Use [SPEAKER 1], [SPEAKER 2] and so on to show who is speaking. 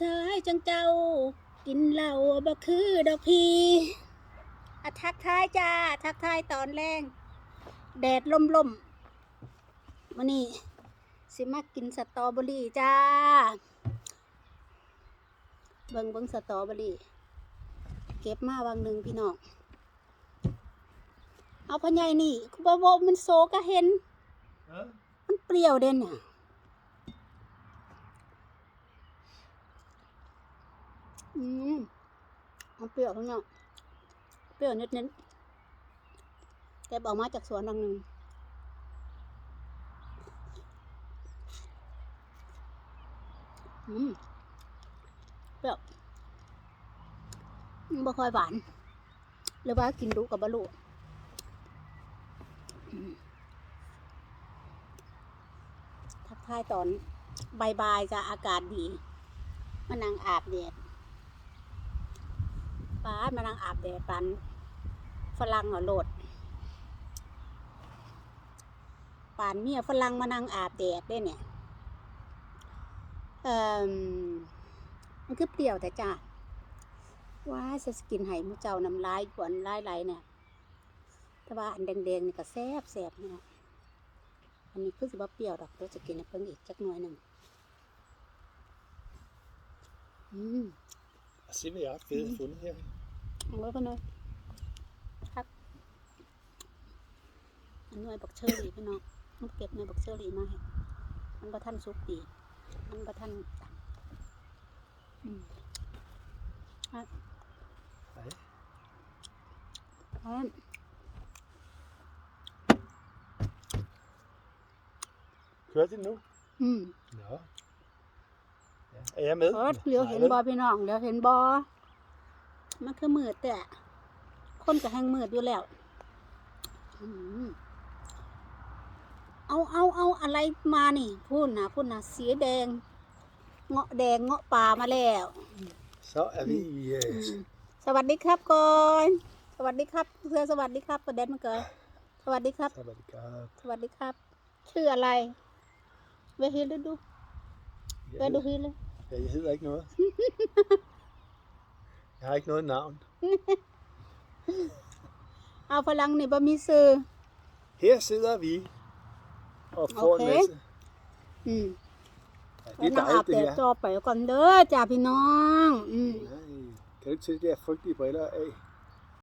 [SPEAKER 1] ชายจังเจ้า กินเหล้าบ่คือดอกพีอะทักทายจ้า ทักทายตอนแรงแดดล่มล่มๆมานี่สิมากินสตรอเบอรี่จ้า เบิ่งเบิ่งสตรอเบอรี่ เก็บมาวังหนึ่งพี่น้อง เอาพ่อใหญ่นี่บ่บ่มันโซก็เห็น
[SPEAKER 2] Ja.
[SPEAKER 1] มันเปรี้ยวเด่นอะ อืมมันเปรี้ยวข้างนอกเปรี้ยวนิดนิดๆแกบออกมาจากสวนดังหนึ่งอืมเปรี้ยวอืมบ่ค่อยหวาน หรือว่ากินดุกับบะลุทักทายตอนบายๆจะอากาศดีมานั่งอาบแดด ดมานั่งอาบแดดปันฝรั่งเหรอโหลดปานเมียฝรั่งมานั่งอาบแดดได้เนี่ย เอ่อมันคือเปรี้ยวแต่จ้าว้าจะสกินไห้หมูเจ้าน้ำลายกวนลายไหลเนี่ย แต่ว่าอันแดงๆนี่ก็แซ่บแซ่บเนาะอันนี้คือสิบ่เปรี้ยวดอกเดี๋ยวจะกินเพิ่งอีกจักหน่อยหนึ่งอืม
[SPEAKER 2] Og se, hvad jeg har fedt fundet her.
[SPEAKER 1] เอาไว้พอหน่อยครับอันหน่วยบักเชอรี่พี่น้องมันเก็บหน่วยบักเชอรี่มาให้มันประทันสุกดีมันประทันอืมครับ
[SPEAKER 2] Nej.
[SPEAKER 1] ครับ
[SPEAKER 2] Kørte det nu?
[SPEAKER 1] อืม
[SPEAKER 2] Nå. Ja. Er jeg med?
[SPEAKER 1] เออเหลียวเห็น
[SPEAKER 2] Nej,
[SPEAKER 1] บอ
[SPEAKER 2] vel?
[SPEAKER 1] พี่น้องเหลียวเห็นบอ มันคือมืดแต่คนก็แห้งมืดอยู่แล้วอืมเอาเอาเอาอะไรมานี่พูดนะพูดนะสีแดง เงาะแดงเงาะป่ามาแล้ว
[SPEAKER 2] Så er vi i... Uh,
[SPEAKER 1] สวัสดีครับก่อนสวัสดีครับเพื่อสวัสดีครับประเด็นมาเกิดสวัสดีครับ
[SPEAKER 2] så var det godt.
[SPEAKER 1] สวัสดีครับ ชื่ออะไรเวฮิลดูเว
[SPEAKER 2] Jeg,
[SPEAKER 1] ดู
[SPEAKER 2] ved,
[SPEAKER 1] ฮิล
[SPEAKER 2] ja, jeg hedder ikke noget. Jeg har ikke noget navn.
[SPEAKER 1] เอา พลังนี่บะมีซื้อ
[SPEAKER 2] Her sidder vi og får en
[SPEAKER 1] Okay.
[SPEAKER 2] masse.
[SPEAKER 1] อืม
[SPEAKER 2] Ja,
[SPEAKER 1] แล้ว
[SPEAKER 2] det
[SPEAKER 1] นั่
[SPEAKER 2] er
[SPEAKER 1] งอาบ
[SPEAKER 2] dejligt,
[SPEAKER 1] แด
[SPEAKER 2] det
[SPEAKER 1] ด
[SPEAKER 2] her.
[SPEAKER 1] จอไปก่อนเด้อจ้าพี่น้องอืม
[SPEAKER 2] Nej, kan du ikke se de her frygtelige briller af?